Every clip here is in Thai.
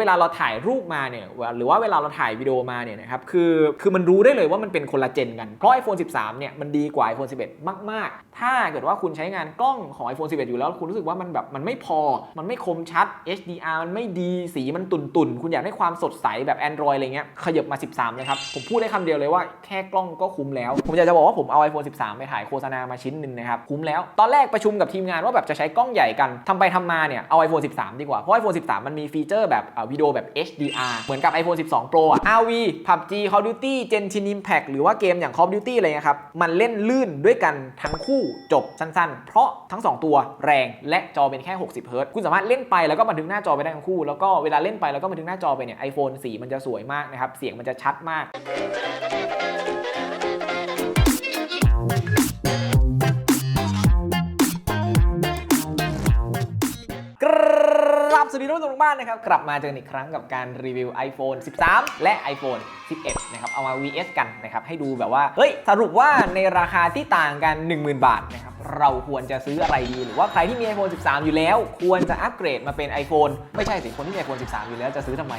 เวลาเราถ่ายรูปมาเนี่ยหรือว่าเวลาเราถ่ายวิดีโอมาเนี่ยนะครับคือคือมันรู้ได้เลยว่ามันเป็นคนละเจนกัน เพราะ iPhone 13 เนี่ยมันดีกว่า iPhone 11 มาก ๆ ถ้าเกิดว่าคุณใช้งานกล้องของ iPhone 11 อยู่แล้ว คุณรู้สึกว่ามันแบบมันไม่พอ มันไม่คมชัด HDR มันไม่ดีสีมันตุ่นๆคุณอยากได้ความสดใสแบบ Android อะไรเงี้ยขยับมา 13 เลยครับ ผมพูดได้คำเดียวเลยว่าแค่กล้องก็คุ้มแล้ว ผมอยากจะบอกว่าผมเอา iPhone 13 ไปถ่ายโฆษณามาชิ้นหนึ่งนะครับคุ้มแล้วตอนแรกประชุมกับทีมงานว่าแบบจะใช้กล้องใหญ่กันทำไปทำมาเนี่ยเอา iPhone 13 ดีกว่าเพราะ iPhone 13 มันมีฟีเจอร์แบบวิดีโอแบบ HDR เหมือนกับ iPhone 12 Pro อะ RV PUBG Call of Duty Genshin Impact หรือว่าเกมอย่าง Call of Duty อะไรเงี้ยครับ มันเล่นลื่นด้วยกันทั้งคู่จบสั้นๆ เพราะทั้ง 2 ตัวแรงและจอเป็นแค่ 60เฮิรต์คุณสามารถเล่นไปแล้วก็บันทึกหน้าจอไปได้ทั้งคู่ แล้วก็เวลาเล่นไปแล้วก็บันทึกหน้าจอไปเนี่ย iPhone สีมันจะสวยมากนะครับ เสียงมันจะชัดมาก ครับสวัสดีทุกท่านทุกบ้านนะครับ กลับมาเจอกันอีกครั้งกับการรีวิว iPhone 13 และ iPhone 11 นะครับ เอามา VS กันนะครับ ให้ดูแบบว่า เฮ้ย สรุปว่าในราคาที่ต่างกัน 10,000 บาทนะครับ เราควรจะซื้ออะไรดี หรือว่าใครที่มี iPhone 13 อยู่แล้ว ควรจะอัปเกรดมาเป็น iPhone ไม่ใช่สิคนที่มี iPhone 13 อยู่แล้วจะซื้อทำไม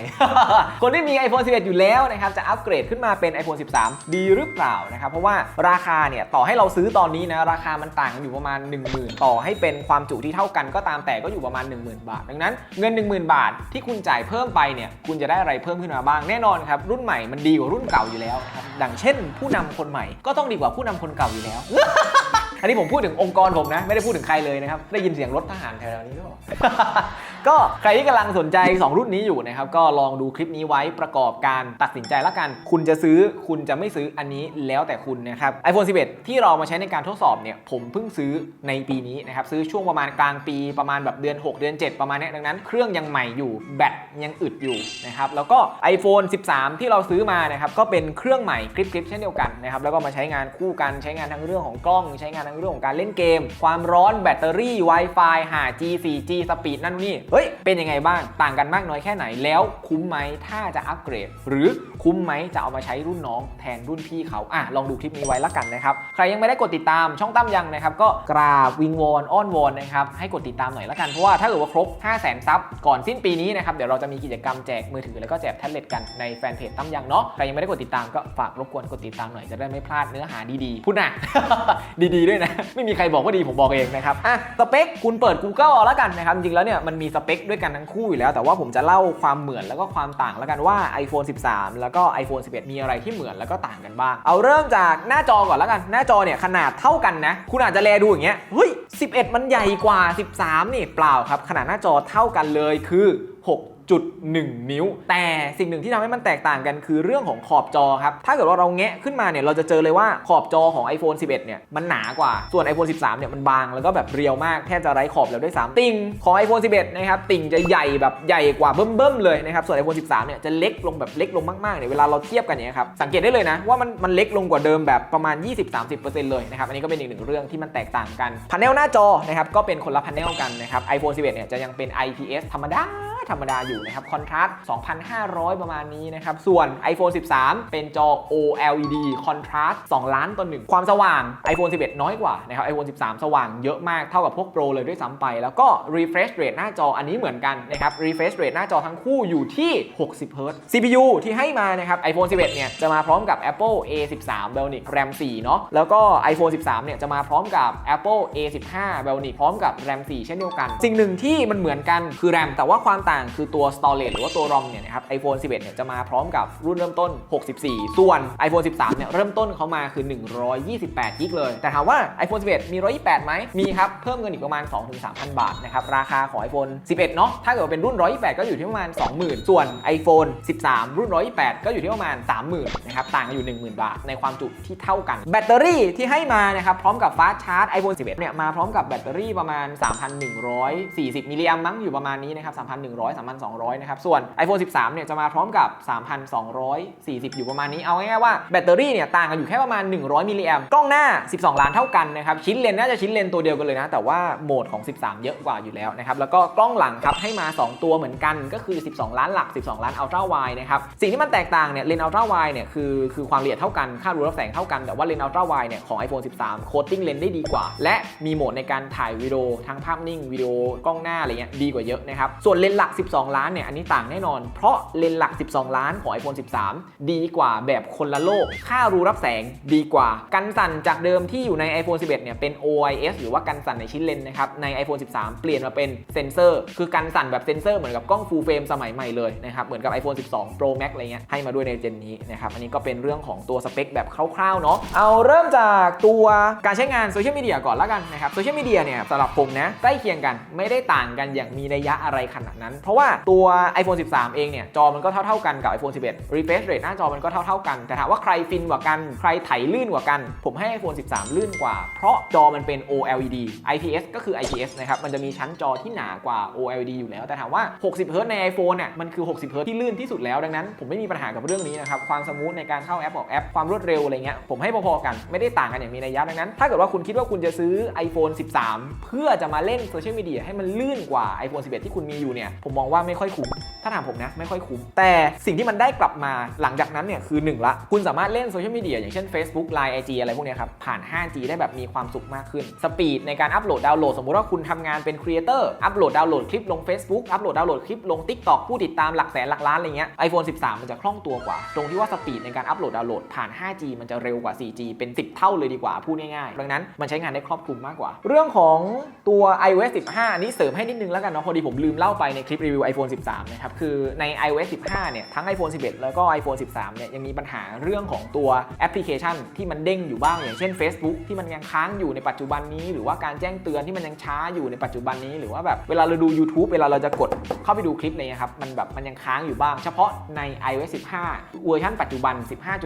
คนที่มี iPhone 11 อยู่แล้วนะครับจะอัปเกรดขึ้นมาเป็น iPhone 13 ดีหรือเปล่านะครับเพราะว่าราคาเนี่ยต่อให้เราซื้อตอนนี้นะราคามันต่างกันอยู่ประมาณ 10,000 ต่อให้เป็นความจุที่เท่ากันก็ตามแต่ก็อยู่ประมาณ 10,000 บาท ดังนั้นเงิน 10,000 บาทที่คุณจ่ายเพิ่มไปเนี่ยคุณจะได้อะไรเพิ่มขึ้นมาบ้างแน่นอนครับรุ่นใหม่มันดีกว่ารุ่นเก่าอยู่แล้วครับดังเช่น ผู้นำคนใหม่ก็ต้องดีกว่าผู้นำคนเก่าอยู่แล้ว อันนี้ผมพูดถึงองค์กรผมนะ ไม่ได้พูดถึงใครเลยนะครับ ได้ยินเสียงรถทหารแถวนี้หรือเปล่าก็ใครที่กำลังสนใจ 2 รุ่นนี้อยู่นะครับ ก็ลองดูคลิปนี้ไว้ประกอบการตัดสินใจแล้วกัน คุณจะซื้อคุณจะไม่ซื้ออันนี้แล้วแต่คุณนะครับ iPhone 11 ที่เรามาใช้ในการทดสอบเนี่ยผมเพิ่งซื้อในปีนี้นะครับซื้อช่วงประมาณกลางปีประมาณแบบเดือน 6 เดือน 7 ประมาณนี้ดังนั้นเครื่องยังใหม่อยู่แบตยังอึดอยู่นะครับแล้วก็ iPhone 13 ที่เราซื้อมานะครับก็เป็นเครื่องใหม่คลิปๆเช่นเดียวกันนะครับแล้วก็มาใช้งานคู่กันใช้งานทั้งเรื่องของกล้องใช้งานทั้งเรื่องของการเล่นเกม ความร้อนแบตเตอรี่ Wi-Fi 5G 4G สปีดนั่นนู่นี่ เฮ้ย เป็นยังไงบ้าง ต่างกันมากน้อยแค่ไหน แล้วคุ้มไหมถ้าจะอัปเกรด หรือคุ้มไหมจะเอามาใช้รุ่นน้องแทนรุ่นพี่เขา อะ ลองดูคลิปนี้ไว้ละกันนะครับ ใครยังไม่ได้กดติดตามช่องตั้มยังนะครับ ก็กราบวิงวอนอ้อนวอนนะครับ ให้กดติดตามหน่อยละกัน เพราะว่าถ้าเกิดว่าครบ 5 0 0 0 0 0ซับก่อนสิ้นปีนี้นะครับ เดี๋ยวเราจะมีกิจกรรมแจกมือถือแล้วก็แจกแท็บเล็ตกันในแฟนเพจตั้มยังเนาะ ใครยังไม่ได้กดติดตามก็ฝากรบกวนกดติดตามหน่อยจะได้ไม่พลาดเนื้อหาดีๆพูดนะดีๆด้วยนะ ไม่มีใครบอกว่าดีผมบอกเองนะครับอะสเปคคุณเปิด Google เอาละกันนะครับ จริงๆแล้วเนี่ยมันมีสเปคด้วยกันทั้งคู่อยู่แล้ว แต่ว่าผมจะเล่าความเหมือนแล้วก็ความต่างแล้วกันว่า iPhone 13 แล้วก็ iPhone 11 มีอะไรที่เหมือนแล้วก็ต่างกันบ้าง เอาเริ่มจากหน้าจอก่อนแล้วกัน หน้าจอเนี่ยขนาดเท่ากันนะ คุณอาจจะแลดูอย่างเงี้ย เฮ้ย 11 มันใหญ่กว่า 13 นี่เปล่าครับ ขนาดหน้าจอเท่ากันเลยคือ 6 6.1นิ้ว แต่สิ่งหนึ่งที่ทำให้มันแตกต่างกันคือเรื่องของขอบจอครับ ถ้าเกิดว่าเราแงะขึ้นมาเนี่ย เราจะเจอเลยว่าขอบจอของ iPhone 11 เนี่ย มันหนากว่า ส่วน iPhone 13 เนี่ย มันบางแล้วก็แบบเรียวมาก แทบจะไร้ขอบแล้วด้วยซ้ำติ่งของ iPhone 11 นะครับ ติ่งจะใหญ่แบบใหญ่กว่าเบิ่มๆเลยนะครับ ส่วน iPhone 13 เนี่ย จะเล็กลงแบบเล็กลงมากๆเนี่ย เวลาเราเทียบกันเนี่ยครับ สังเกตได้เลยนะว่ามันมันเล็กลงกว่าเดิมแบบประมาณ 20-30%เลยนะครับ อันนี้ก็เป็นอีกหนึ่งเรื่องที่มันแตกต่างกันพาเนลหน้าจอนะครับก็เป็นคนละพาเนลกันนะครับ iPhone 11 เนี่ยจะยังเป็น IPS ธรรมดา ธรรมดาอยู่นะครับคอนทราสต์2,500 ประมาณนี้นะครับ ส่วน iPhone 13 เป็นจอ OLED คอนทราสต์2ล้านต่อหนึ่งความสว่าง iPhone 11 น้อยกว่านะครับ iPhone 13 สว่างเยอะมากเท่ากับพวก Pro เลยด้วยซ้ำไป แล้วก็ refresh rate หน้าจออันนี้เหมือนกันนะครับ refresh rate หน้าจอทั้งคู่อยู่ที่ 60 Hz CPU ที่ให้มานะครับ iPhone 11 เนี่ยจะมาพร้อมกับ Apple A13 Bionic RAM 4 เนาะแล้วก็ iPhone 13 เนี่ยจะมาพร้อมกับ Apple A15 Bionic พร้อมกับ RAM 4 เช่นเดียวกัน สิ่งหนึ่งที่มันเหมือนกันคือ RAM แต่ว่าความต่างางคือตัว storage หรือว่าตัว ROM เนี่ยนะครับ iPhone 11 เนี่ยจะมาพร้อมกับรุ่นเริ่มต้น 64 ส่วน iPhone 13 เนี่ยเริ่มต้นเขามาคือ 128 กิกเลย แต่ถามว่า iPhone 11 มี 128 ไหม มีครับ เพิ่มเงินอีกประมาณ 2-3,000 บาทนะครับ ราคาของ iPhone 11 เนาะ ถ้าเกิดเป็นรุ่น 128 ก็อยู่ที่ประมาณ 20,000 ส่วน iPhone 13 รุ่น 128 ก็อยู่ที่ประมาณ 30,000 นะครับ ต่างกันอยู่ 10,000 บาท ในความจุที่เท่ากัน แบตเตอรี่ที่ให้มานะครับ พร้อมกับฟาสชาร์จ iPhone 11 เนี่ย มาพร้อมกับแบตเตอรี่ประมาณ 3,140 มิลลิแอมมั้ง อยู่ประมาณนี้นะครับ 3,100 3,200 นะครับ ส่วน iPhone 13 เนี่ยจะมาพร้อมกับ 3,240 อยู่ประมาณนี้ เอาง่ายๆว่าแบตเตอรี่เนี่ยต่างกันอยู่แค่ประมาณ 100 มิลลิแอมกล้องหน้า 12 ล้านเท่ากันนะครับ ชิ้นเลนน่าจะชิ้นเลนตัวเดียวกันเลยนะ แต่ว่าโหมดของ 13 เยอะกว่าอยู่แล้วนะครับ แล้วก็กล้องหลังครับให้มา 2 ตัวเหมือนกัน ก็คือ 12 ล้านหลัก 12 ล้านอัลตร้าไวนะครับ สิ่งที่มันแตกต่างเนี่ยเลนอัลตร้าไวเนี่ยคือคือความละเอียดเท่ากันค่ารูรับแสงเท่ากันแต่ว่าเลนอัลตร้าไวเนี่ยของ iPhone 13 โคตติ้งเลนได้ดีกว่า และมีโหมดในการถ่ายวิดีโอทั้งภาพนิ่งวิดีโอกล้องหน้าอะไรเงี้ยดีกว่าเยอะนะครับส่วนเลนหลัก12 ล้านเนี่ยอันนี้ต่างแน่นอน เพราะเลนส์หลัก 12 ล้านของ iPhone 13 ดีกว่าแบบคนละโลก ค่ารูรับแสงดีกว่า กันสั่นจากเดิมที่อยู่ใน iPhone 11 เนี่ยเป็น OIS หรือว่ากันสั่นในชิ้นเลนส์นะครับ ใน iPhone 13 เปลี่ยนมาเป็นเซนเซอร์ คือกันสั่นแบบเซนเซอร์เหมือนกับกล้อง full frame สมัยใหม่เลยนะครับ เหมือนกับ iPhone 12 Pro Max อะไรเงี้ย ให้มาด้วยในเจนนี้นะครับ อันนี้ก็เป็นเรื่องของตัวสเปคแบบคร่าวๆเนาะ เอาเริ่มจากตัวการใช้งานโซเชียลมีเดียก่อนแล้วกันนะครับ โซเชียลมีเดียเนี่ยสำหรับผมนะใกล้เคียงกัน ไม่ได้ต่างกันอย่างมีนัยยะอะไรขนาดนั้นเพราะว่าตัว iPhone 13 เองเนี่ยจอมันก็เท่าๆกันกับ iPhone 11 refresh rate หน้าจอมันก็เท่าๆกัน แต่ถามว่าใครฟินกว่ากัน ใครไถลื่นกว่ากัน ผมให้ iPhone 13 ลื่นกว่า เพราะจอมันเป็น OLED IPS ก็คือ IPS นะครับมันจะมีชั้นจอที่หนากว่า OLED อยู่แล้ว แต่ถามว่า 60 Hz ใน iPhone เนี่ยมันคือ 60 Hz ที่ลื่นที่สุดแล้วดังนั้น ผมไม่มีปัญหากับเรื่องนี้นะครับความสมูทในการเข้าแอปออกแอปความรวดเร็วอะไรเงี้ยผมให้พอๆกันไม่ได้ต่างกันอย่างมีนัยยะดังนั้น ถ้าเกิดว่าคุณคิดว่าคุณจะซื้อ iPhone 13 เพื่อจะมาเล่นโซเชียลมีเดียให้มันลื่นกว่า iPhone 11 ที่คุณมีอยู่เนี่ยผผมมองว่าไม่ค่อยคุ้ม ถ้าถามผมนะไม่ค่อยคุ้ม แต่สิ่งที่มันได้กลับมาหลังจากนั้นเนี่ยคือ1ละคุณสามารถเล่นโซเชียลมีเดียอย่างเช่น Facebook Line IG อะไรพวกนี้ครับผ่าน 5G ได้แบบมีความสุขมากขึ้น สปีดในการอัปโหลดดาวน์โหลดสมมุติว่าคุณทำงานเป็นครีเอเตอร์อัปโหลดดาวน์โหลดคลิปลง Facebook อัปโหลดดาวน์โหลดคลิปลง TikTok ผู้ติดตามหลักแสนหลักล้านอะไรเงี้ย iPhone 13 มันจะคล่องตัวกว่า ตรงที่ว่าสปีดในการอัปโหลดดาวน์โหลดผ่าน 5G มันจะเร็วกว่า 4G เป็น 10 เท่าเลยดีกว่าพูดง่ายๆดังนั้นมันใช้งานได้ครอบคลุมมากกว่า เรื่องของตัว iOS 15อันนี้เสริมให้นิดนึงแล้วกันเนาะพอดีผมลืมเล่าไปในคลิปรีวิว iPhone 13 นะครับคือใน iOS 15 เนี่ย ทั้ง iPhone 11 แล้วก็ iPhone 13 เนี่ย ยังมีปัญหาเรื่องของตัวแอปพลิเคชันที่มันเด้งอยู่บ้าง อย่างเช่น Facebook ที่มันยังค้างอยู่ในปัจจุบันนี้ หรือว่าการแจ้งเตือนที่มันยังช้าอยู่ในปัจจุบันนี้ หรือว่าแบบเวลาเราดู YouTube เวลาเราจะกดเข้าไปดูคลิปอะไรเลยครับ มันแบบมันยังค้างอยู่บ้าง เฉพาะใน iOS 15 เวอร์ชันปัจจุบัน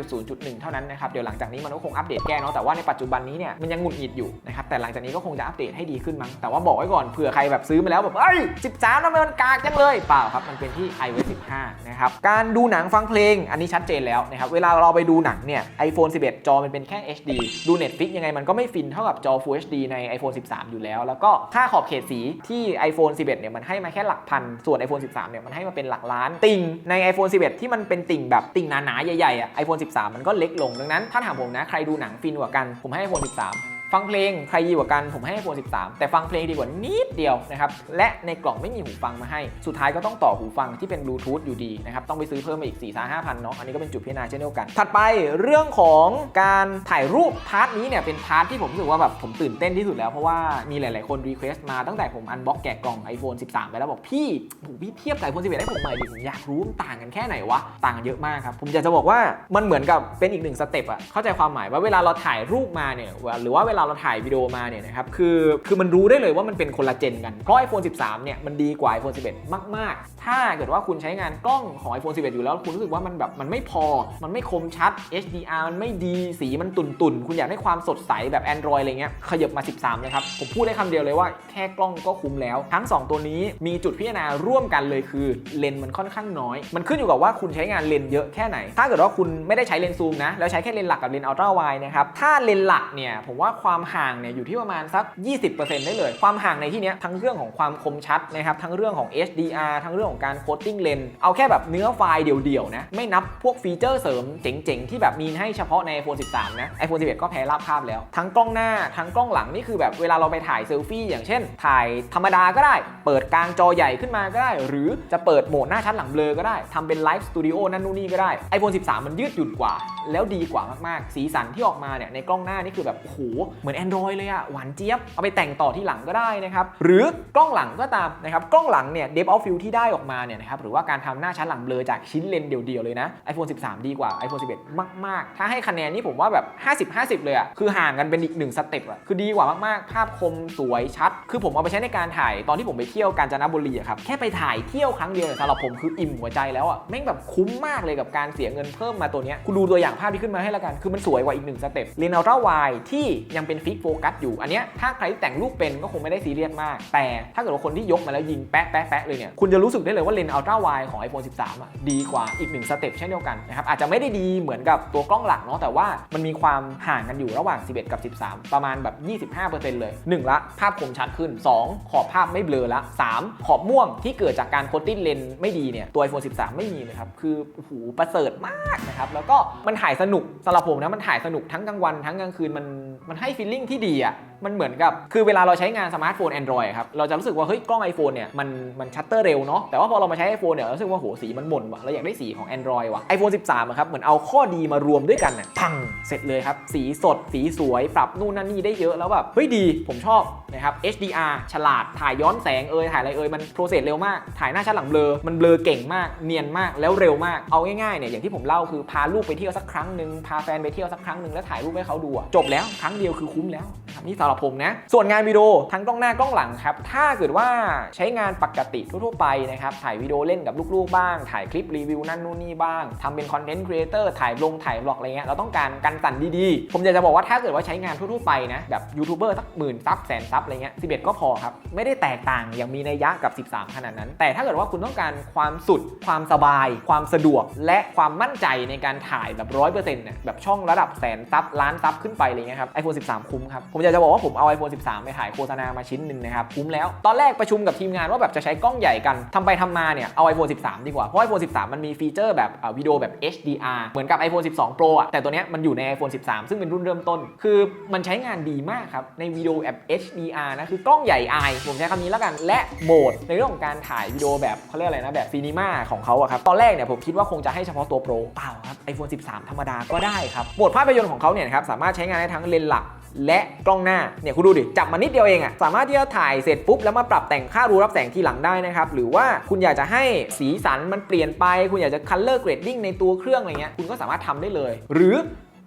15.0.1 เท่านั้นนะครับ เดี๋ยวหลังจากนี้มันก็คงอัปเดตแก้เนาะ แต่ว่าในปัจจุบันนี้เนี่ยมันยังหงุดหงิดอยู่นะครับ แต่หลังจากนี้ก็คงจะอัปเดตให้ดีขึ้นมั้ง แต่ว่าบอกไว้ก่อนเผื่อใครแบบซื้อมาแล้วแบบเอ้ย13ทำไมมันกากจังเลยเปล่าครับมันเป็นท iOS 15 นะครับ การดูหนังฟังเพลงอันนี้ชัดเจนแล้วนะครับ เวลาเราไปดูหนังเนี่ย iPhone 11 จอมันเป็นแค่ HD ดู Netflix ยังไงมันก็ไม่ฟินเท่ากับจอ Full HD ใน iPhone 13 อยู่แล้ว แล้วก็ค่าขอบเขตสีที่ iPhone 11 เนี่ยมันให้มาแค่หลักพัน ส่วน iPhone 13 เนี่ยมันให้มาเป็นหลักล้าน ติ่งใน iPhone 11 ที่มันเป็นติ่งแบบติ่งหนาๆใหญ่ๆอะ iPhone 13 มันก็เล็กลง ดังนั้นถ้าถามผมนะใครดูหนังฟินกว่ากันผมให้ iPhone 13 ฟังเพลงใครดีกว่ากันผมให้ iPhone 13 แต่ฟังเพลงดีกว่านิดเดียวนะครับ และในกล่องไม่มีหูฟังมาให้ สุดท้ายก็ต้องต่อหูฟังที่เป็นบลูทูธอยู่ดีนะครับ ต้องไปซื้อเพิ่มมาอีก4 5 5 0 0 0เนาะ อันนี้ก็เป็นจุดพิจารณาเช่นเดียวกัน ถัดไปเรื่องของการถ่ายรูปพาร์ทนี้เนี่ยเป็นพาร์ทที่ผมรู้สึกว่าแบบผมตื่นเต้นที่สุดแล้ว เพราะว่ามีหลาย ๆ คนรีเควสต์มาตั้งแต่ผมอันบ็อกแกะกล่อง iPhone 13 ไปแล้วบอกพี่โหพี่เทียบกับ iPhone 11ให้ผมหน่อยดิผมอยากรู้มันต่างกันแค่ไหนวะ ต่างกันเยอะมากครับ ผมอยากจะบอกว่ามันเหมือนกับเป็นอีกหนึ่งสเต็ปอะเข้าใจความหมายว่าเวลาเราถ่ายรูปมาเนี่ยหรือว่าเวลาเราถ่ายวิดีโอมาเนี่ยนะครับคือคือมันรู้ได้เลยว่ามันเป็นคนละเจนกัน เพราะ iPhone 13 เนี่ยมันดีกว่า iPhone 11 มาก ๆ ถ้าเกิดว่าคุณใช้งานกล้องของ iPhone 11 อยู่แล้ว คุณรู้สึกว่ามันแบบมันไม่พอ มันไม่คมชัด HDR มันไม่ดีสีมันตุ่นๆคุณอยากได้ความสดใสแบบ Android อะไรเงี้ยขยับมา 13 เลยครับ ผมพูดได้คำเดียวเลยว่าแค่กล้องก็คุ้มแล้ว ทั้ง 2 ตัวนี้มีจุดพิจารณาร่วมกันเลยคือเลนส์มันค่อนข้างน้อย มันขึ้นอยู่กับว่าคุณใช้งานเลนส์เยอะแค่ไหน ถ้าเกิดว่าคุณไม่ได้ใช้เลนส์ซูมนะแล้วใช้แค่เลนส์หลักกับเลนส์อัลตร้าไวนะครับถ้าเลนส์หลักเนี่ยผมว่าความความห่างเนี่ยอยู่ที่ประมาณสัก 20%ได้เลย ความห่างในที่เนี้ยทั้งเรื่องของความคมชัดนะครับทั้งเรื่องของ HDR ทั้งเรื่องของการโคตติ้งเลนเอาแค่แบบเนื้อไฟล์เดี่ยวๆนะไม่นับพวกฟีเจอร์เสริมเจ๋งๆ ที่แบบมีให้เฉพาะใน iPhone 13 นะ iPhone 11 ก็แพ้ราบคาบแล้ว ทั้งกล้องหน้าทั้งกล้องหลังนี่คือแบบเวลาเราไปถ่ายเซลฟี่อย่างเช่น ถ่ายธรรมดาก็ได้ เปิดกลางจอใหญ่ขึ้นมาก็ได้ หรือจะเปิดโหมดหน้าชัดหลังเบลอก็ได้ทำเป็นไลฟ์สตูดิโอนั่นนู่นนี่ก็ได้ iPhone 13 มันยืดหยุ่นกว่า แล้วดีกว่ามากๆ สีสันที่ออกมาเนี่ยในกล้องหน้านี่คือแบบโอ้โหเหมือน Android เลยอะหวานเจี๊ยบ เอาไปแต่งต่อที่หลังก็ได้นะครับ หรือกล้องหลังก็ตามนะครับ กล้องหลังเนี่ย depth of field ที่ได้ออกมาเนี่ยนะครับ หรือว่าการทำหน้าชั้นหลังเบลอจากชิ้นเลนเดียวๆเลยนะ iPhone 13 ดีกว่า iPhone 11 มาก ๆ ถ้าให้คะแนนนี่ผมว่าแบบ 50-50 เลยอะคือห่างกันเป็นอีกหนึ่งสเต็ปอะคือดีกว่ามากๆ ภาพคมสวยชัด คือผมเอาไปใช้ในการถ่ายตอนที่ผมไปเที่ยวกาญจนบุรีอะครับ แค่ไปถ่ายเที่ยวครั้งเดียวเนี่ยสำหรับผมคืออิ่มหัวใจแล้วอะแม่งแบบคุ้มมากเลยกับการเสียเงินเพิ่มมาตัวเนี้ยคุณดูตัวอย่างภาพที่ขึ้นมาให้ล้วกัน คือมันสวยกว่าอีกหนึ่งสเต็ปเลนส์อัลตร้าไวที่ยังเป็นฟิกโฟกัสอยู่อันเนี้ยถ้าใครที่แต่งรูปเป็นก็คงไม่ได้ซีเรียสมาก แต่ถ้าเกิดว่าคนที่ยกมาแล้วยิงแป๊ะแป๊ะแป๊ะเลยเนี่ยคุณจะรู้สึกได้เลยว่าเลนส์อัลตร้าไวของ iPhone 13 อะ ดีกว่าอีกหนึ่งสเต็ปเช่นเดียวกันนะครับอาจจะไม่ได้ดีเหมือนกับตัวกล้องหลักเนาะแต่ว่ามันมีความห่างกันอยู่ระหว่าง 11 กับ 13 ประมาณแบบ 25%เลย 1 ละ ภาพคมชัดขึ้น 2 ขอบภาพไม่เบลอละ 3 ขอบม่วงที่เกิดจากการโคตติ้งเลนส์ไม่ดีเนี่ยตัว iPhone 13 ไม่มีเลยครับคือโอ้โหประเสริฐมากนะครับแล้วก็มันถ่ายสนุกสำหรับผมนะมันถ่ายสนุกทั้งกลางวันทั้งกลางคืนมันมันให้ให้ฟีลลิ่งที่ดีอะ มันเหมือนกับ คือเวลาเราใช้งานสมาร์ทโฟน Android ครับ เราจะรู้สึกว่า เฮ้ย กล้อง iPhone เนี่ย มัน มันชัตเตอร์เร็วเนาะ แต่ว่าพอเรามาใช้ iPhone เนี่ย เรารู้สึกว่า โห สีมันหม่นว่ะ เราอยากได้สีของ Android ว่ะ iPhone 13อะครับ เหมือนเอาข้อดีมารวมด้วยกันน่ะพัง เสร็จเลยครับ สีสด สีสวย ปรับนู่นนั่นนี่ได้เยอะ แล้วแบบ เฮ้ย ดี ผมชอบนะครับ HDR ฉลาด ถ่ายย้อนแสงเอ่ยถ่ายอะไรเอ่ยมันโปรเซสเร็วมาก ถ่ายหน้าชัดหลังเบลอ มันเบลอเก่งมาก เนียนมาก แล้วเร็วมาก เอาง่ายๆ เนี่ย อย่างที่ผมเล่าคือพาลูกไปเที่ยวสักครั้งหนึ่งพาแฟนไปเที่ยวสักครั้งหนึ่งแล้วถ่ายรูปให้เขาดูจบแล้วครั้งเดียวคือคุ้มแล้วนะครับนี่สำหรับผมนะ ส่วนงานวิดีโอทั้งกล้องหน้ากล้องหลังครับ ถ้าเกิดว่าใช้งานปกติทั่วๆไปนะครับถ่ายวิดีโอเล่นกับลูกๆบ้าง ถ่ายคลิปรีวิวนั่นนู่นนี่บ้างทำเป็นคอนเทนต์ครีเอเตอร์ถ่ายลงถ่ายบล็อกอะไรเงี้ยเราต้องการกันสั่นดีๆ ผมอยากจะบอกว่าถ้าเกิดว่าใช้งานทั่วๆไปนะแบบยูทูบเบอร์สักหมื่นซับแสนซับอะไรเงี้ย11ก็พอครับไม่ได้แตกต่างอย่างมีนัยยะกับ 13 ขนาดนั้น แต่ถ้าเกิดว่าคุณต้องการความสุดความสบาย ความสะดวก และความมั่นใจในการถ่ายแบบร้อยเปอร์เซ็นต์เนี่ยแบบช่องระดับแสนซับล้านซับขึ้นไปอะไรเงี้ยครับ iPhone 13 คุ้มครับ ผมอยากจะบอกว่าผมเอา iPhone 13 ไปถ่ายโฆษณามาชิ้นหนึ่งนะครับคุ้มแล้ว ตอนแรกประชุมกับทีมงานว่าแบบจะใช้กล้องใหญ่กันทำไปทำมาเนี่ยเอา iPhone 13 ดีกว่า เพราะ iPhone 13 มันมีฟีเจอร์แบบวิดีโอแบบ HDR เหมือนกับ iPhone 12 Pro อะแต่ตัวเนี้ยมันอยู่ใน iPhone 13 ซึ่งเป็นรุ่นเริ่มต้น คือมันใช้งานดีมากครับ ในวิดีโอแบบ HDR นะ คือกล้องใหญ่อายผมใช้คำนี้แล้วกัน และโหมดในเรื่องของการถ่ายวิดีโอแบบเขาเรียกอะไรนะ แบบซีนีมาของเขาอะครับ ตอนแรกเนี่ยผมคิดว่าคงจะให้เฉพาะตัว Pro เปล่าครับ iPhone 13 ธรรมดาก็ได้ครับโหมดภาพยนตร์ของเขาเนี่ยครับสามารถใช้งานได้ทั้งเลนส์หลัก และกล้องหน้าเนี่ยคุณดูดิจับมานิดเดียวเองอะสามารถที่จะถ่ายเสร็จปุ๊บแล้วมาปรับแต่งค่ารูรับแสงทีหลังได้นะครับหรือว่าคุณอยากจะให้สีสันมันเปลี่ยนไป คุณอยากจะคัลเลอร์เกรดดิ้งในตัวเครื่องอะไรเงี้ยคุณก็สามารถทำได้เลย หรือ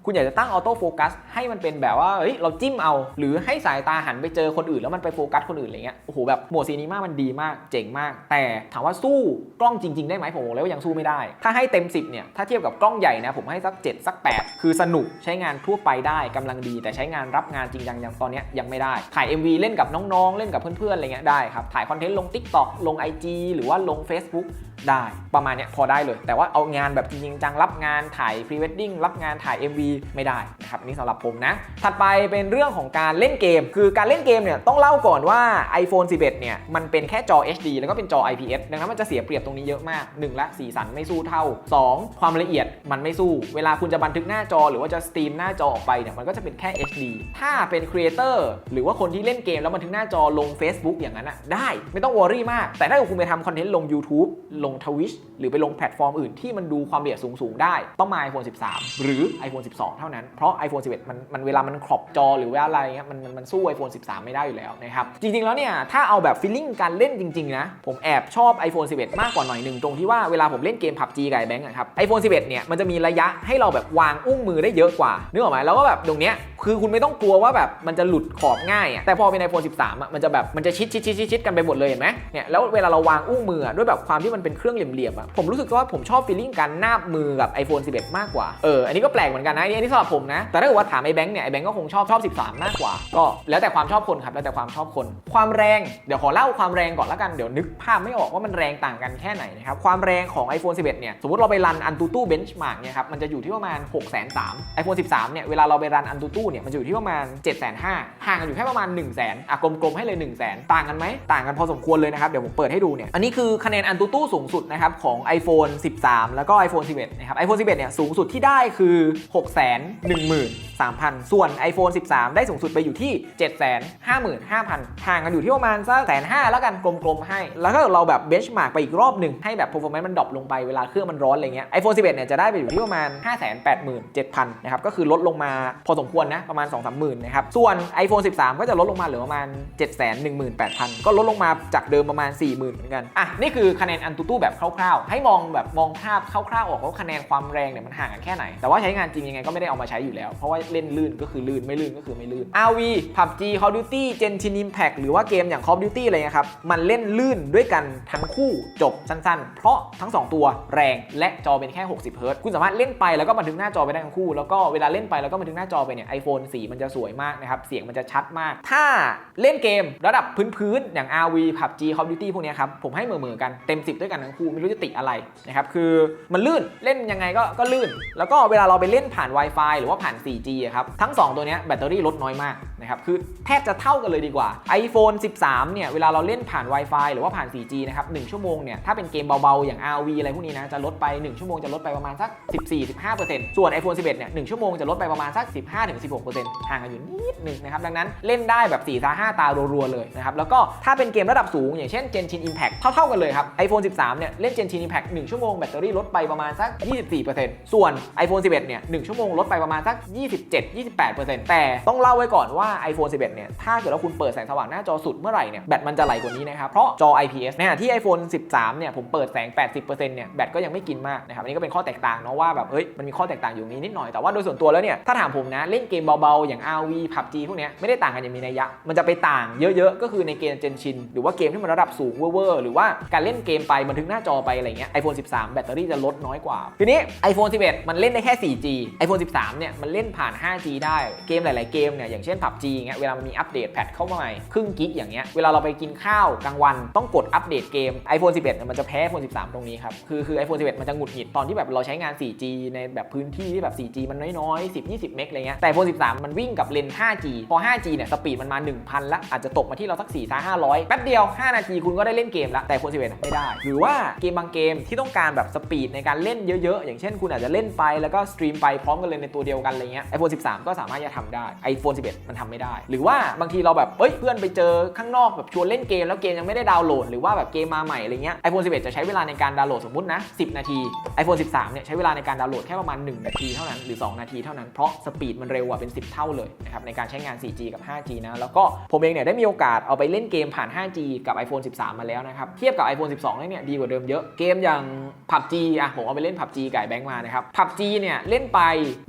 คุณอยากจะตั้งออโต้โฟกัสให้มันเป็นแบบว่าเฮ้ยเราจิ้มเอา หรือให้สายตาหันไปเจอคนอื่น แล้วมันไปโฟกัสคนอื่นอะไรเงี้ยโอ้โหแบบโหมดซีนีมามันดีมากเจ๋งมาก แต่ถามว่าสู้กล้องจริง ๆ ได้ไหมผมบอกเลยว่ายังสู้ไม่ได้ ถ้าให้เต็ม 10เนี่ยถ้าเทียบกับกล้องใหญ่นะผมให้สัก 7 สัก 8 คือสนุกใช้งานทั่วไปได้กำลังดี แต่ใช้งานรับงานจริงจังอย่างตอนนี้ยังไม่ได้ ถ่าย MV เล่นกับน้องๆ เล่นกับเพื่อนๆอะไรเงี้ยได้ครับถ่ายคอนเทนต์ลง TikTok ลง IG หรือว่าลง Facebook ได้ประมาณเนี้ยพอได้เลย แต่ว่าเอางานแบบจริงจังรับงานถ่ายพรีเวดดิ้งรับงานถ่าย MV ไม่ได้นะครับอันนี่สำหรับผมนะ ถัดไปเป็นเรื่องของการเล่นเกม คือการเล่นเกมเนี่ยต้องเล่าก่อนว่า iPhone 11 เนี่ยมันเป็นแค่จอ HD แล้วก็เป็นจอ IPS ดังนั้นมันจะเสียเปรียบตรงนี้เยอะมาก1ละสีสันไม่สู้เท่า 2 ความละเอียดมันไม่สู้ เวลาคุณจะบันทึกหน้าจอหรือว่าจะสตรีมหน้าจอออกไปเนี่ยมันก็จะเป็นแค่ HD ถ้าเป็นครีเอเตอร์หรือว่าคนที่เล่นเกมแล้วบันทึกหน้าจอลง Facebook อย่างนั้นอะได้ไม่ต้องวอรี่มาก แต่ถ้าคุณไปทำคอนเทนต์ลง YouTube ลง Twitch หรือไปลงแพลตฟอร์มอื่นที่มันดูความละเอียดสูงๆได้ต้องมา iPhone 13 หรือ iPhone 12เท่านั้น เพราะ iPhone 11 มันมันเวลามันครอบจอหรือว่าอะไรเงี้ยมันมันมันสู้ iPhone 13 ไม่ได้อยู่แล้วนะครับ จริง ๆ แล้วเนี่ย ถ้าเอาแบบฟีลลิ่งการเล่นจริง ๆ นะ ผมแอบชอบ iPhone 11 มากกว่าหน่อยหนึ่งตรงที่ว่าเวลาผมเล่นเกม PUBG กับไอแบงค์อะครับ iPhone 11 เนี่ย มันจะมีระยะให้เราแบบวางอุ้งมือได้เยอะกว่านึกออกไหมแล้วก็แบบตรงเนี้ยคือคุณไม่ต้องกลัวว่าแบบมันจะหลุดขอบง่ายอะแต่พอเป็น iPhone 13อะมันจะแบบมันจะชิดชิดชิดชิดชิดกันไปหมดเลยเห็นไหมเนี่ยแล้วเวลาเราวางอุ้งมือด้วยแบบความที่มันเป็นเครื่องเหลี่ยมๆอะผมรู้สึกว่าผมชอบฟีลลิ่งการนาบมือกับ iPhone 11 มากกว่าเอออันนี้ก็แปลกเหมือนกันนะอันนี้อันนี้สำหรับผมนะ แต่ถ้าเกิดว่าถามไอ้แบงค์เนี่ยไอ้แบงค์ก็คงชอบชอบ 13 มากกว่า ก็แล้วแต่ความชอบคนครับ แล้วแต่ความชอบคน ความแรง เดี๋ยวขอเล่าความแรงก่อนละกัน เดี๋ยวนึกภาพไม่ออกว่ามันแรงต่างกันแค่ไหนนะครับ ความแรงของ iPhone 11 เนี่ย สมมติเราไปรันอันตูตู้เบนช์มาร์กเนี่ยครับ มันจะอยู่ที่ประมาณ6 3 0 0 0 iPhone 13 เนี่ย เวลาเราไปรันอันตูตู้เนี่ย มันจะอยู่ที่ประมาณ 7 5 0 0 0ห่างกันอยู่แค่ประมาณ 1 0 0 0 0แอะกลมๆให้เลย1 0 0 0 0แต่างกันไหมต่างกันพอสมควรเลยนะครับ เดี๋ยวผมเปิดให้ดูเนี่ย อันนี้คือคะแนนอันตูตู้สูงสุดนะครับของ iPhone 13 แล้วก็ iPhone 11 นะครับ iPhone 11 เนี่ยสูงสุดที่ได้คือ6 1 1 3,000 ส่วน iPhone 13 ได้สูงสุดไปอยู่ที่ 755,000ห่างกันอยู่ที่ประมาณสักแสนห้าแล้วกันกลมๆให้ แล้วก็เราแบบเบนชมาร์กไปอีกรอบหนึ่งให้แบบ performance มันดรอปลงไปเวลาเครื่องมันร้อนอะไรเงี้ย iPhone 11 เนี่ยจะได้ไปอยู่ที่ประมาณ 587,000นะครับก็คือลดลงมาพอสมควรนะประมาณ 2-30,000นะครับส่วน iPhone 13 ก็จะลดลงมาเหลือประมาณ 718,000 ก็ลดลงมาจากเดิมประมาณ 40,000เหมือนกันอะนี่คือคะแนนอันตูตู้แบบคร่าวๆ ให้มองแบบมองภาพคร่าวๆออกว่าคะแนนความแรงเนี่ยมันห่างกันแค่ไหนแต่ว่าใช้งานจริงยังไงก็ไม่ได้เอามาใช้อยู่แล้ว เพราะว่าเล่นลื่นก็คือลื่นไม่ลื่นก็คือไม่ลื่น RV PUBG Call of Duty Genshin Impact หรือว่าเกมอย่าง Call of Duty อะไรเงี้ยครับ มันเล่นลื่นด้วยกันทั้งคู่จบสั้นๆ เพราะทั้ง 2 ตัวแรงและจอเป็นแค่ 60เฮิร์ตซ์คุณสามารถเล่นไปแล้วก็บันทึกหน้าจอไปได้ทั้งคู่ แล้วก็เวลาเล่นไปแล้วก็บันทึกหน้าจอไปเนี่ย iPhone สีมันจะสวยมากนะครับ เสียงมันจะชัดมาก ถ้าเล่นเกมระดับพื้นๆอย่าง RV PUBG Call of Duty พวกเนี้ยครับ ผมให้เหมือๆกันเต็ม 10 ด้วยกันทั้งคู่ไม่รู้จะติอะไรนะครับคือมันลื่นเล่นยังไงก็ก็ลื่น แล้วก็เวลาเราไปเล่นผ่าน Wi-Fi หรือว่าผ่าน 4G ครับทั้ง 2 ตัวนี้แบตเตอรี่ลดน้อยมากนะครับคือแทบจะเท่ากันเลยดีกว่า iPhone 13 เนี่ยเวลาเราเล่นผ่าน Wi-Fi หรือว่าผ่าน 4G นะครับ1ชั่วโมงเนี่ยถ้าเป็นเกมเบาๆ อย่าง RV อะไรพวกนี้นะจะลดไป 1 ชั่วโมงจะลดไปประมาณสัก 14-15%ส่วน iPhone 11 เนี่ย1ชั่วโมงจะลดไปประมาณสัก 15-16%ห่างกันอยู่นิดนึงนะครับดังนั้นเล่นได้แบบ4ตา5ตารัวๆเลยนะครับแล้วก็ถ้าเป็นเกมระดับสูง อย่างเช่น Genshin Impact เท่าๆกันเลยครับ iPhone 13 เนี่ยเล่น Genshin Impact 1 ชั่วโมงแบตเตอรี่ลดไปประมาณสัก 24%ส่วน iPhone 11 เนี่ย1ชั่วโมงงลดไปประมาณสัก 27-28%แต่ต้องเล่าไว้ก่อนว่า iPhone 11 เนี่ย ถ้าเกิดว่าคุณเปิดแสงสว่างหน้าจอสุดเมื่อไหร่เนี่ย แบตมันจะไหลกว่านี้นะครับ เพราะจอ IPS ในขณะที่ iPhone 13 เนี่ย ผมเปิดแสง 80%เนี่ย แบตก็ยังไม่กินมากนะครับ อันนี้ก็เป็นข้อแตกต่างเนาะว่าแบบ เฮ้ย มันมีข้อแตกต่างอยู่นี้นิดหน่อย แต่ว่าโดยส่วนตัวแล้วเนี่ย ถ้าถามผมนะ เล่นเกมเบาๆ อย่าง RV PUBG พวกเนี้ยไม่ได้ต่างกันอย่างมีนัยยะ มันจะไปต่างเยอะๆ ก็คือในเกม Genshin หรือว่าเกมที่มันระดับสูงเวอร์ๆหรือว่าการเล่นเกมไปบันทึกหน้าจอไปอะไรเงี้ย iPhone 13 แบตเตอรี่จะลดน้อยกว่า ทีนี้ iPhone 11 มันเล่นได้แค่ 4G iPhone iPhone 13 เนี่ยมันเล่นผ่าน 5G ได้เกมหลาย ๆ เกมเนี่ยอย่างเช่น PUBG เงี้ยเวลามันมีอัปเดตแพทเข้ามาใหม่ครึ่งกิกอย่างเงี้ยเวลาเราไปกินข้าวกลางวันต้องกดอัปเดตเกม iPhone 11 มันจะแพ้ iPhone 13 ตรงนี้ครับ คือคือ iPhone 11 มันจะหงุดหงิดตอนที่แบบเราใช้งาน 4G ในแบบพื้นที่ที่แบบ 4G มันน้อยๆ 10 20 เมกอะไรเงี้ยแต่ iPhone 13 มันวิ่งกับเลน 5G พอ 5G เนี่ยสปีดมันมา 1,000 ละอาจจะตกมาที่เราสัก4 500 แป๊บเดียว 5 นาทีคุณก็ได้เล่นเกมละแต่ iPhone 11 ไม่ได้ หรือว่าเกมบางเกมที่ต้องการแบบสปีดในการเล่นเยอะ ๆ อย่างเช่นคุณอาจจะเล่นไปแล้วก็สตรีมไปพร้อมกันเลยในตัวเดียวกันอะไรเงี้ย iPhone 13 ก็สามารถจะทำได้ iPhone 11 มันทำไม่ได้ หรือว่าบางทีเราแบบเอ้ยเพื่อนไปเจอข้างนอกแบบชวนเล่นเกมแล้วเกมยังไม่ได้ดาวน์โหลดหรือว่าแบบเกมมาใหม่อะไรเงี้ย iPhone 11 จะใช้เวลาในการดาวน์โหลดสมมตินะ 10 นาที iPhone 13 เนี่ยใช้เวลาในการดาวน์โหลดแค่ประมาณ 1 นาทีเท่านั้นหรือ 2 นาทีเท่านั้นเพราะสปีดมันเร็วกว่าเป็น 10 เท่าเลยนะครับในการใช้งาน 4G กับ 5G นะแล้วก็ผมเองเนี่ยได้มีโอกาสเอาไปเล่นเกมผ่าน 5G กับ iPhone 13 มาแล้วนะครับเทียบกับ iPhone 12เนี่ยดีกว่าเดิมเยอะเกมอย่าง PUBG อะผมเอาไปเล่น PUBG กับแบงค์มานะครับ PUBG เนี่ยเล่นไป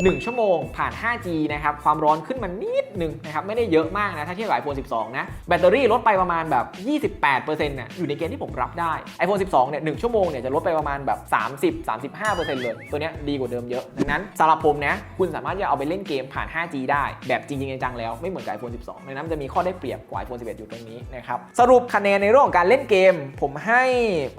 1 ชั่วโมงผ่าน 5G นะครับ ความร้อนขึ้นมานิดนึงนะครับ ไม่ได้เยอะมากนะ ถ้าเทียบกับ iPhone 12 นะ แบตเตอรี่ลดไปประมาณแบบ 28%น่ะอยู่ในเกณฑ์ที่ผมรับได้ iPhone 12 เนี่ย 1 ชั่วโมงเนี่ยจะลดไปประมาณแบบ 30-35%เลย ตัวเนี้ยดีกว่าเดิมเยอะ ดังนั้นสำหรับผมนะ คุณสามารถจะเอาไปเล่นเกมผ่าน 5G ได้ แบบจริงๆจังๆแล้ว ไม่เหมือนกับ iPhone 12 ดังนั้นมันจะมีข้อได้เปรียบกว่า iPhone 11 อยู่ตรงนี้นะครับ สรุปคะแนนในเรื่องของการเล่นเกม ผมให้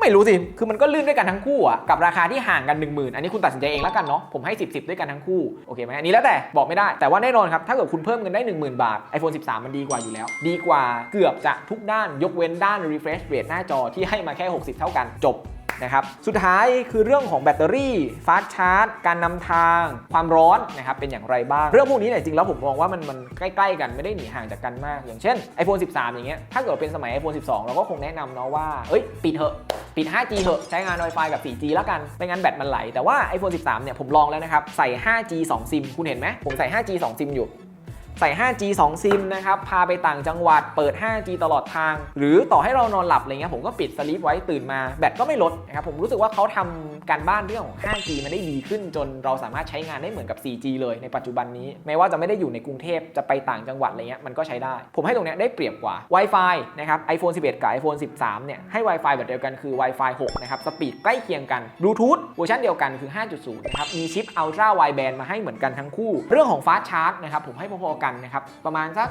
ไม่รู้สิ คือมันก็ลื่นด้วยกันทั้งคู่อะกับราคาที่ห่างกัน 10,000 อันนี้คุณตัดสินใจเองแล้วกันเนาะ ผมให้ 10 10 ด้วยกันทั้งคู่โอเคไหมอันนี้แล้วแต่บอกไม่ได้แต่ว่าแน่นอนครับถ้าเกิดคุณเพิ่มเงินได้ 10,000 บาท iPhone 13 มันดีกว่าอยู่แล้ว ดีกว่าเกือบจะทุกด้านยกเว้นด้าน refresh rate หน้าจอที่ให้มาแค่ 60 เท่ากันจบนะครับสุดท้ายคือเรื่องของแบตเตอรี่ฟาสชาร์จ การนำทาง ความร้อนนะครับเป็นอย่างไรบ้าง เรื่องพวกนี้เนี่ยจริงแล้วผมมองว่ามันมันใกล้ๆกันไม่ได้หนีห่างจากกันมาก อย่างเช่น iPhone 13 อย่างเงี้ยถ้าเกิดเป็นสมัย iPhone 12 เราก็คงแนะนำเนาะว่าเอ้ยปิดเถอะ ปิด 5G เถอะใช้งาน Wi-Fi กับ 4G แล้วกัน ไม่งั้นแบตมันไหล แต่ว่า iPhone 13 เนี่ยผมลองแล้วนะครับ ใส่ 5G 2 ซิม คุณเห็นไหมผมใส่ 5G 2 ซิมอยู่ ใส่ 5G 2 ซิมนะครับ พาไปต่างจังหวัด เปิด 5G ตลอดทาง หรือต่อให้เรานอนหลับอะไรเงี้ย ผมก็ปิดสลีปไว้ตื่นมา แบตก็ไม่ลดนะครับ ผมรู้สึกว่าเขาทำการบ้านเรื่องของ 5G มันได้ดีขึ้น จนเราสามารถใช้งานได้เหมือนกับ 4G เลยในปัจจุบันนี้ แม้ว่าจะไม่ได้อยู่ในกรุงเทพ จะไปต่างจังหวัดอะไรเงี้ย มันก็ใช้ได้ ผมให้ตรงเนี้ยได้เปรียบกว่า Wi-Fi นะครับ iPhone 11 กับ iPhone 13 เนี่ย ให้ Wi-Fi แบบเดียวกันคือ Wi-Fi 6 นะครับ สปีดใกล้เคียงกัน Bluetooth เวอร์ชันเดียวกันคือ 5.0 นะครับ มีชิป Ultra Wideband มาให้เหมือนกันทั้งคู่ เรื่องของ Fast Charge นะครับผมให้พอๆกันนะครับ ประมาณสัก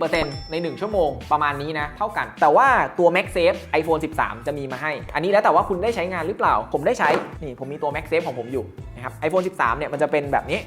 80%ใน 1 ชั่วโมง ประมาณนี้นะ เท่ากัน แต่ว่าตัว MagSafe iPhone 13 จะมีมาให้ อันนี้แล้วแต่ว่าคุณได้ใช้งานหรือเปล่า ผมได้ใช้ นี่ผมมีตัว MagSafe ของผมอยู่นะครับ iPhone 13 เนี่ยมันจะเป็นแบบนี้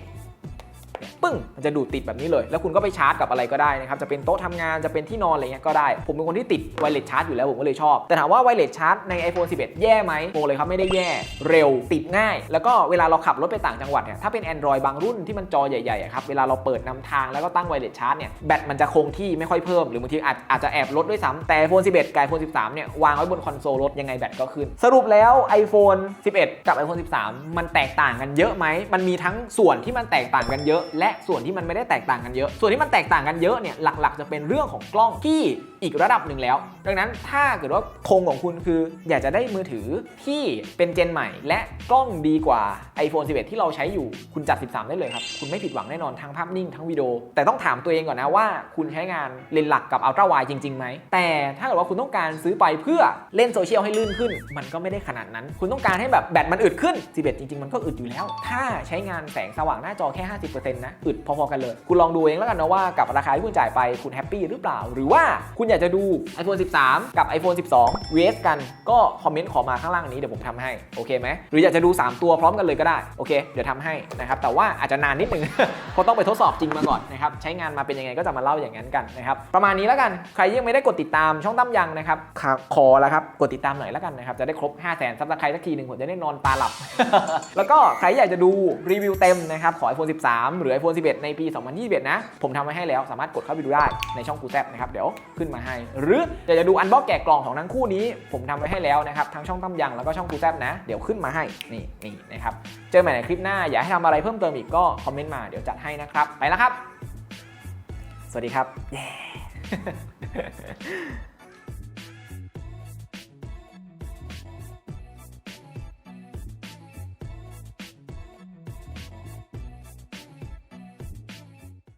ปึ้งมันจะดูดติดแบบนี้เลย แล้วคุณก็ไปชาร์จกับอะไรก็ได้นะครับจะเป็นโต๊ะทำงานจะเป็นที่นอนอะไรเงี้ยก็ได้ ผมเป็นคนที่ติดไวเลสชาร์จอยู่แล้วผมก็เลยชอบ แต่ถามว่าไวเลสชาร์จใน iPhone 11 แย่ไหมโมเลยครับไม่ได้แย่เร็วติดง่าย แล้วก็เวลาเราขับรถไปต่างจังหวัดเนี่ยถ้าเป็น Android บางรุ่นที่มันจอใหญ่ๆครับเวลาเราเปิดนำทางแล้วก็ตั้งไวเลสชาร์จเนี่ยแบตมันจะคงที่ไม่ค่อยเพิ่มหรือบางทีอาจอาจจะแอบลดด้วยซ้ำแต่ iPhone 11 กับ iPhone 13 เนี่ยวางไว้บนคอนโซลรถยังไงแบตก็ขึ้น สรุปแล้ว iPhone 11 กับ iPhone 13 มันแตกต่างกันเยอะไหมมันมีทั้งส่วนที่มันแตกต่างกันเยอะและส่วนที่มันไม่ได้แตกต่างกันเยอะ ส่วนที่มันแตกต่างกันเยอะเนี่ยหลักๆ จะเป็นเรื่องของกล้องที่ อีกระดับหนึ่งแล้ว ดังนั้นถ้าเกิดว่าธงของคุณคือ อยากจะได้มือถือที่เป็นเจนใหม่ และกล้องดีกว่า iPhone 11 ที่เราใช้อยู่คุณจัด 13 ได้เลยครับ คุณไม่ผิดหวังแน่นอนทั้งภาพนิ่งทั้งวิดีโอ แต่ต้องถามตัวเองก่อนนะว่า คุณใช้งานเลนส์หลักกับ Ultra Wide จริงๆไหมแต่ถ้าเกิดว่าคุณต้องการซื้อไปเพื่อเล่นโซเชียลให้ลื่นขึ้น มันก็ไม่ได้ขนาดนั้น คุณต้องการให้แบบแบตมันอึดขึ้น 11 จริงๆ มันก็อึดอยู่แล้ว ถ้าใช้งานแสงสว่างหน้าจอแค่ 50%นะอึดพอๆกันเลย คุณลองดูเองแล้วกันนะว่ากับราคาที่คุณจ่ายไปคุณแฮปปี้หรือเปล่า หรือว่าคุณอยากจะดู iPhone 13 กับ iPhone 12 vs กันก็คอมเมนต์ขอมาข้างล่างนี้เดี๋ยวผมทำให้โอเคไหมหรืออยากจะดู 3 ตัวพร้อมกันเลยก็ได้โอเคเดี๋ยวทำให้นะครับแต่ว่าอาจจะนานนิดนึงเพราะต้องไปทดสอบจริงมาก่อนนะครับใช้งานมาเป็นยังไงก็จะมาเล่าอย่างนั้นกันนะครับประมาณนี้แล้วกันใครยังไม่ได้กดติดตามช่องตั้มยังนะครับครับขอแล้วครับกดติดตามหน่อยแล้วกันนะครับจะได้ครบ 5 0 0 0 0 0ซับสไครต์สักทีหนึ่งผมจะได้นอนตาหลับ แล้วก็ใครอยากจะดูรีวิวเต็มนะครับของ iPhone 13 หรือ iPhone 11 ในปี 2021 นะ ผมทำไว้ให้แล้วสามารถกดเข้าไปดูได้ในช่องกูแซบนะครับเดี๋ยวขึ้นมาให้ หรืออยากจะดูอันบ็อกแกะกล่องของทั้งคู่นี้ ผมทำไว้ให้แล้วนะครับทั้งช่องตั้มยังแล้วก็ช่องกูแซบนะ เดี๋ยวขึ้นมาให้นี่นี่นะครับเจอใหม่ในคลิปหน้าอยากให้ทำอะไรเพิ่มเติมอีกก็คอมเมนต์มาเดี๋ยวจัดให้นะครับไปแล้วครับ สวัสดีครับ yeah.